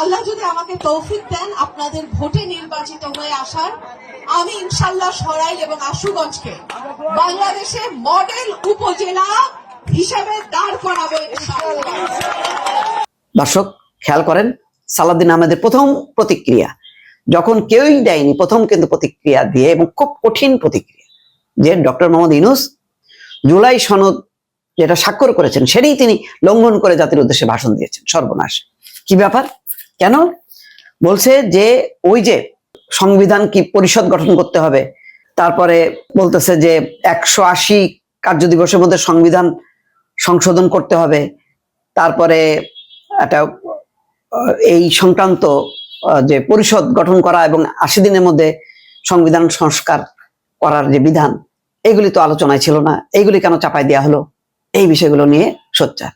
আল্লাহ যদি আমাকে তৌফিক দেন আপনাদের ভোটে নির্বাচিত হয়ে আসার, আমি ইনশাল্লাহ সরাইল এবং আশুগঞ্জকে বাংলাদেশে মডেল উপজেলা হিসেবে দাঁড় করাবো দর্শক, খেয়াল করেন, সালাউদ্দিন আহমেদের প্রথম প্রতিক্রিয়া। যখন কেউই দেয়নি, প্রথম কিন্তু প্রতিক্রিয়া দিয়ে এবং খুব কঠিন প্রতিক্রিয়া। যে ডক্টর মোহাম্মদ ইনুস জুলাই সনদ যেটা স্বাক্ষর করেছেন, সেটাই তিনি লঙ্ঘন করে জাতির উদ্দেশ্যে ভাষণ দিয়েছেন, সর্বনাশ। কি ব্যাপার? কেন? বলছে যে ওই যে সংবিধান কি পরিষদ গঠন করতে হবে, তারপরে বলতেছে যে একশো আশি কার্য দিবসের মধ্যে সংবিধান সংশোধন করতে হবে, তারপরে একটা এই সংক্রান্ত যে পরিষদ গঠন করা এবং আশি দিনের মধ্যে সংবিধান সংস্কার করার যে বিধান, এগুলি তো আলোচনায় ছিল না এইগুলি কেন চাপাই দেওয়া হলো? এই বিষয়গুলো নিয়ে সোচ্চার।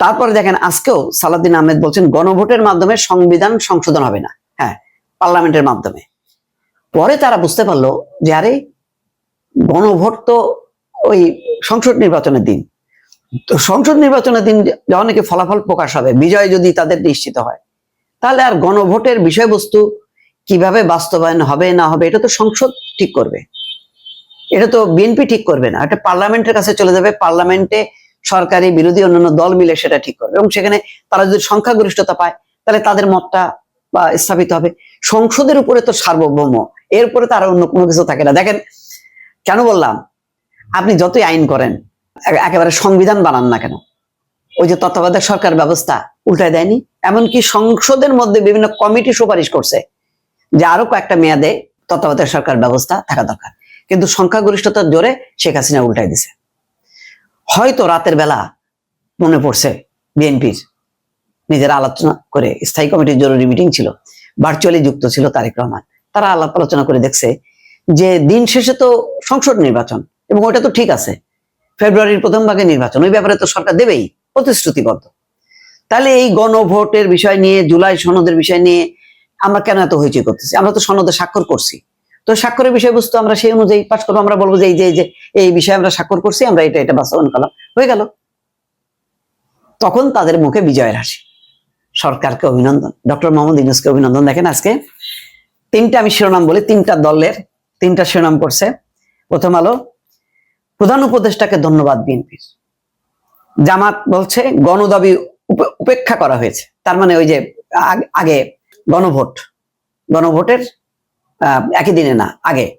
তারপরে দেখেন, আজকেও সালাদ্দিন আহমেদ বলছেন, গণভোটের মাধ্যমে সংবিধান সংশোধন হবে না। হ্যাঁ পার্লামেন্টের মাধ্যমে। পরে তারা বুঝতে পারল যে, আরে, গণভোট তো ওই সংসদ নির্বাচনের দিন। তো সংসদ নির্বাচনের দিন যখন নাকি ফলাফল প্রকাশ হবে, বিজয় যদি তাদের নিশ্চিত হয়, তাহলে আর গণভোটের বিষয়বস্তু কীভাবে বাস্তবায়ন হবে না হবে, এটা তো সংসদ ঠিক করবে। এটা তো বিএনপি ঠিক করবে না। এটা পার্লামেন্টের কাছে চলে যাবে, পার্লামেন্টে সরকারি, বিরোধী, অন্যান্য দল মিলে সেটা ঠিক করবে এবং সেখানে তারা যদি সংখ্যাগরিষ্ঠতা পায়, তাহলে তাদের মতটা, বা, স্থাপিত হবে। সংসদের উপরে তো সার্বভৌম, এরপরে তার অন্য কোনো কিছু থাকে না। দেখেন, কেন বললাম? আপনি যতই আইন করেন একেবারে সংবিধান বানান না কেন? ওই যে তত্ত্বাবধায়ক সরকার ব্যবস্থা উল্টায় দেয়নি? এমনকি সংসদের মধ্যে বিভিন্ন কমিটি সুপারিশ করছে যে আরও কয়েকটা মেয়াদে তত্ত্বাবধায়ক সরকার ব্যবস্থা থাকা দরকার। কিন্তু সংখ্যাগরিষ্ঠতার জোরে শেখ হাসিনা উল্টাই দিছে। হয়তো রাতের বেলা মনে পড়ছে বিএনপির নিজেরা আলোচনা করে স্থায়ী কমিটির জরুরি মিটিং ছিল ভার্চুয়ালি যুক্ত ছিল তারেক রহমান। তারা আলাপ আলোচনা করে দেখছে যে দিন শেষে তো সংসদ নির্বাচন এবং ওটা তো ঠিক আছে। ফেব্রুয়ারির প্রথম ভাগে নির্বাচন, ওই ব্যাপারে তো সরকার দেবেই, প্রতিশ্রুতিবদ্ধ। তাহলে এই গণভোটের বিষয় নিয়ে, জুলাই সনদের বিষয় নিয়ে আমরা কেন এত হইচই করতেছি? আমরা তো সনদে স্বাক্ষর করছি। তো স্বাক্ষরের বিষয়বস্তু আমরা সেই অনুযায়ী পাশ করব, আমরা বলব যে এই যে এই যে, এই বিষয়ে আমরা স্বাক্ষর করছি, আমরা এটা এটা বাস্তবায়ন করলাম। হয়ে গেল। তখন তাদের মুখে বিজয়ের হাসি। সরকারকে অভিনন্দন। ডক্টর মোহাম্মদ ইউনুসকে অভিনন্দন। দেখেন আজকে তিনটা আমি শিরোনাম বলি, তিনটা দলের তিনটা শিরোনাম করছে। প্রথম আলো, প্রধান উপদেষ্টাকে ধন্যবাদ বিএনপির। জামাত বলছে, গণদাবি উপেক্ষা করা হয়েছে। তার মানে ওই যে আগে গণভোট, গণভোটের একই দিনে না, আগে।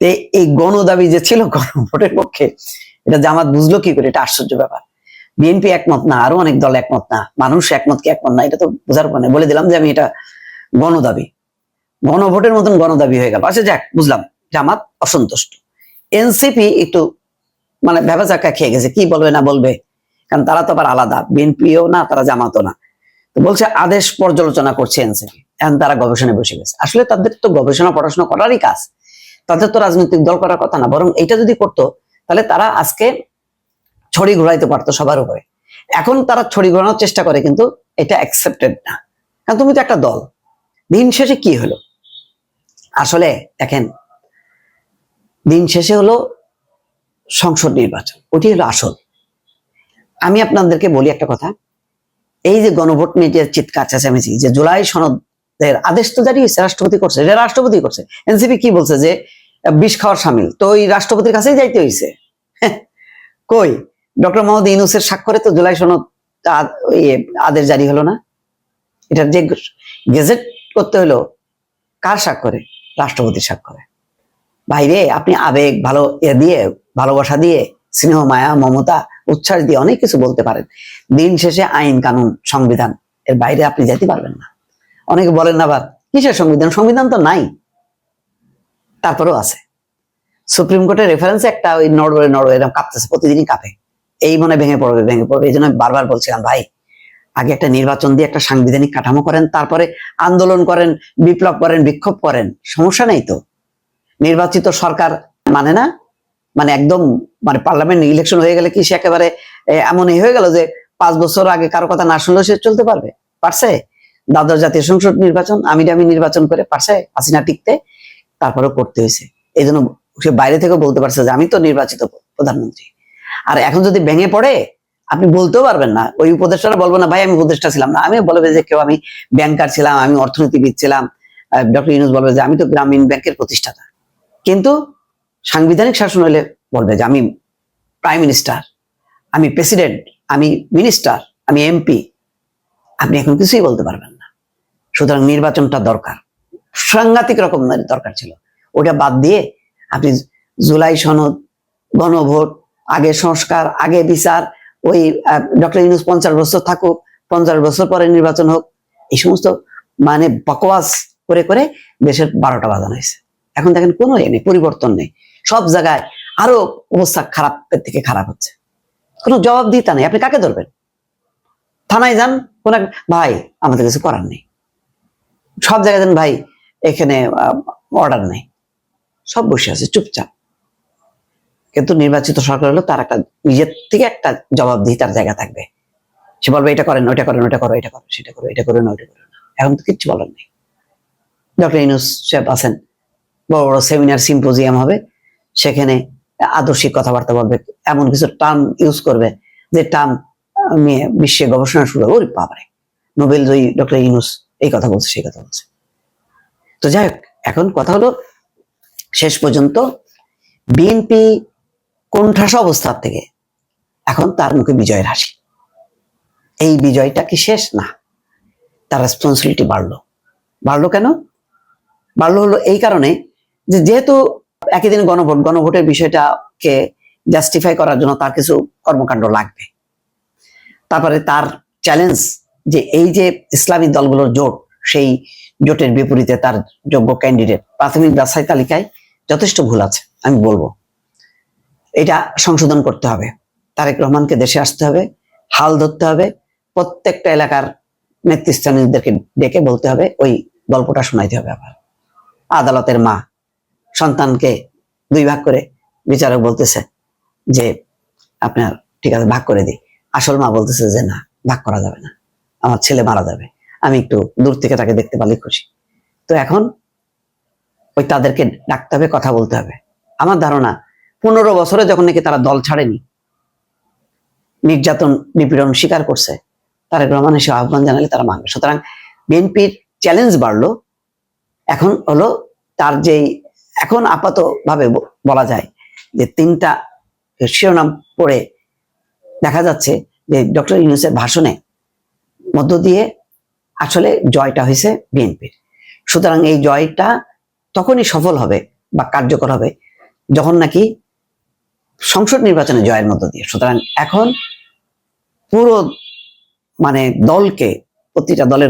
এই- এই গণদাবি যে ছিল গণভোটের পক্ষে, এটা জামাত বুঝলো কি করে? এটা আশ্চর্য ব্যাপার। বিএনপি একমত না, আরও অনেক দল একমত না, মানুষ একমত কি একমত না, এটা তো বোঝার পর বলে দিলাম যে আমি এটা গণদাবি। গণভোটের মতন গণদাবি হয়ে গেল। আচ্ছা যাক, বুঝলাম। জামাত অসন্তুষ্ট। এনসিপি একটু মানে ভেবাচাকা খেয়ে গেছে। কি বলবে না বলবে? কারণ তারা তো আবার আলাদা। বিএনপিও না, তারা জামাতও না। বলছে, আদেশ পর্যালোচনা করছে এনসিপি এখন তারা গবেষণায় বসে গেছে। আসলে তাদের তো গবেষণা, পড়াশোনা করারই কাজ। তাদের তো রাজনৈতিক দল করার কথা না, বরং এটা যদি করতো, তাহলে তারা আজকে ছড়ি ঘোরাইতে পারতো সবার উপরে। এখন তারা ছড়ি ঘোরানোর চেষ্টা করে, কিন্তু এটা অ্যাকসেপ্টেড না। কারণ তুমি তো একটা দল। দিন শেষে কি হলো? আসলে দেখেন, দিন শেষে হলো সংসদ নির্বাচন। ওটি হলো আসল। আমি আপনাদেরকে বলি একটা কথা। এই যে গণভোট নিয়ে যে চিৎকার চেঁচামেচি, যে জুলাই সনদের আদেশ তো জারি হয়েছে রাষ্ট্রপতি করছে এটা রাষ্ট্রপতি করছে। এনসিপি কি বলছে যে, বিষ খাওয়ার সামিল, তো ওই রাষ্ট্রপতির কাছেই যাইতে হয়েছে কই? ডক্টর মোহাম্মদ ইউনুসের স্বাক্ষরে তো জুলাই সনদ আদেশ জারি হলো না। এটা যে গেজেট করতে হলো কার স্বাক্ষরে? রাষ্ট্রপতির স্বাক্ষরে। বাইরে আপনি আবেগ, ভালো এ দিয়ে, ভালোবাসা দিয়ে, স্নেহ, মায়া, মমতা উচ্ছ্বাস দিয়ে অনেক কিছু বলতে পারেন। দিন শেষে আইন কানুন সংবিধান, এর বাইরে আপনি যেতে পারবেন না। অনেকে বলেন আবার কিসের সংবিধান? সংবিধান তো নাই। তারপরেও আছে। সুপ্রিম কোর্টের রেফারেন্সে একটা ওই নড়বড়ে নড়বড়ে এরকম কাঁপতেছে, প্রতিদিনই কাঁপে। এই মনে ভেঙে পড়বে ভেঙে পড়বে, এই জন্য বারবার বলছিলাম, ভাই, আগে একটা নির্বাচন দিয়ে একটা সাংবিধানিক কাঠামো করেন, তারপরে আন্দোলন করেন, বিপ্লব করেন, বিক্ষোভ করেন, সমস্যা নেই তো? নির্বাচিত সরকার মানে না মানে একদম মানে পার্লামেন্ট ইলেকশন হয়ে গেলে কি সে একেবারে এমন হয়ে গেল যে পাঁচ বছর আগে কারও কথা না শুনলেও সে চলতে পারবে? পারছে? দ্বাদশ জাতীয় সংসদ নির্বাচন আমি আমি নির্বাচন করে পারছে? হাসিনা টিকতে? তারপরেও করতে হয়েছে। এই সে বাইরে থেকে বলতে পারছে যে আমি তো নির্বাচিত প্রধানমন্ত্রী। আর এখন যদি ভেঙে পড়ে, আপনি বলতেও পারবেন না। ওই উপদেষ্টারা বলব না, ভাই, আমি উপদেষ্টা ছিলাম না। আমি বলবে যে কেউ আমি ব্যাংকার ছিলাম, আমি অর্থনীতিবিদ ছিলাম। ডক্টর ইউনুস বলবে যে, আমি তো গ্রামীণ ব্যাংকের প্রতিষ্ঠাতা। কিন্তু সাংবিধানিক শাসন হলে বলবে যে আমি প্রাইম মিনিস্টার আমি প্রেসিডেন্ট আমি মিনিস্টার আমি এমপি আপনি এখন কিছুই বলতে পারবেন না। সুতরাং নির্বাচনটা দরকার। সাংঘাতিক রকম দরকার ছিল। ওটা বাদ দিয়ে আপনি জুলাই সনদ, গণভোট, আগে সংস্কার, আগে বিচার, ওই ডক্টর ইউনুস পঞ্চাশ বছর থাকুক, পঞ্চাশ বছর পরে নির্বাচন হোক, এই সমস্ত মানে বকওয়াস করে করে দেশের বারোটা বাজানো হয়েছে। এখন দেখেন কোনো এ নেই, পরিবর্তন নেই। সব জায়গায় আরও অবস্থা খারাপের থেকে খারাপ হচ্ছে। কোনো জবাবদিহিতা নেই। আপনি কাকে ধরবেন? থানায় যান, কোন ভাই, আমাদের কিছু করার নেই। সব জায়গায় যান, ভাই, এখানে অর্ডার নেই। সব বসে আছে, চুপচাপ। কিন্তু নির্বাচিত সরকার হলো তার একটা নিজের থেকে একটা জবাবদিহিতার জায়গা থাকবে। সে বলবে, এটা করেন, ওইটা করেন, ওইটা করো, এটা করো, সেটা করো, এটা করো, না, ওইটা করো না। এখন তো কিচ্ছু বলার নেই। ডক্টর ইনুস সাহেব আছেন। বড় বড় সেমিনার, সিম্পোজিয়াম হবে। সেখানে আদর্শিক কথাবার্তা বলবে, এমন কিছু টার্ম ইউজ করবে, যে টার্ম নিয়ে বিশ্বে গবেষণা শুরু হবে। ওরে বাবারে, নোবেল জয়ী ডক্টর ইনুস এই কথা বলছে, সেই কথা বলছে। তো যাই হোক, এখন কথা হলো শেষ পর্যন্ত বিএনপি কোণঠাসা অবস্থার থেকে এখন তার মুখে বিজয়ের হাসি। এই বিজয়টা কি শেষ? না। তার রেসপন্সিবিলিটি বাড়লো। বাড়লো কেন? বাড়লো হলো এই কারণে যেহেতু একই দিন গণভোট, গণভোটের বিষয়টাকে জাস্টিফাই করার জন্য তার কিছু কর্মকাণ্ড লাগবে। তারপরে তার চ্যালেঞ্জ যে এই যে ইসলামী দলগুলোর জোট, সেই জোটের বিপরীতে তার যোগ্য ক্যান্ডিডেট প্রাথমিক বাছাই তালিকায় যথেষ্ট ভুল আছে, আমি বলব। এটা সংশোধন করতে হবে। তারেক রহমানকে দেশে আসতে হবে, হাল ধরতে হবে, প্রত্যেকটা এলাকার নেতৃস্থানীয়দেরকে ডেকে বলতে হবে, ওই গল্পটা শোনাইতে হবে আবার। আদালতের মা সন্তানকে দুই ভাগ করে বিচারক বলতেছে যে, আপনার ঠিক আছে, ভাগ করে দিই। আসল মা বলতেছে যে, না, ভাগ করা যাবে না। আমার ছেলে মারা যাবে। আমি একটু দূর থেকে তাকে দেখতে পারলে খুশি। তো এখন ওই তাদেরকে ডাকতে হবে, কথা বলতে হবে। আমার ধারণা, পনেরো বছরে যখন নাকি তারা দল ছাড়েনি, নির্যাতন, নিপীড়ন স্বীকার করছে, তারেক রহমান এসে আহ্বান জানালে তারা মানবে। সুতরাং বিএনপির চ্যালেঞ্জ বাড়লো। এখন হলো তার যেই এখন আপাত ভাবে বলা যায় যে তিনটা শিরোনাম পড়ে দেখা যাচ্ছে যে ডক্টর ইউনুসের ভাষণে মধ্য দিয়ে আসলে জয়টা হয়েছে বিএনপির। সুতরাং এই জয়টা তখনই সফল হবে বা কার্যকর হবে যখন নাকি সংসদ নির্বাচনে জয়ের মধ্য দিয়ে। সুতরাং এখন পুরো মানে দলকে প্রতিটা দলের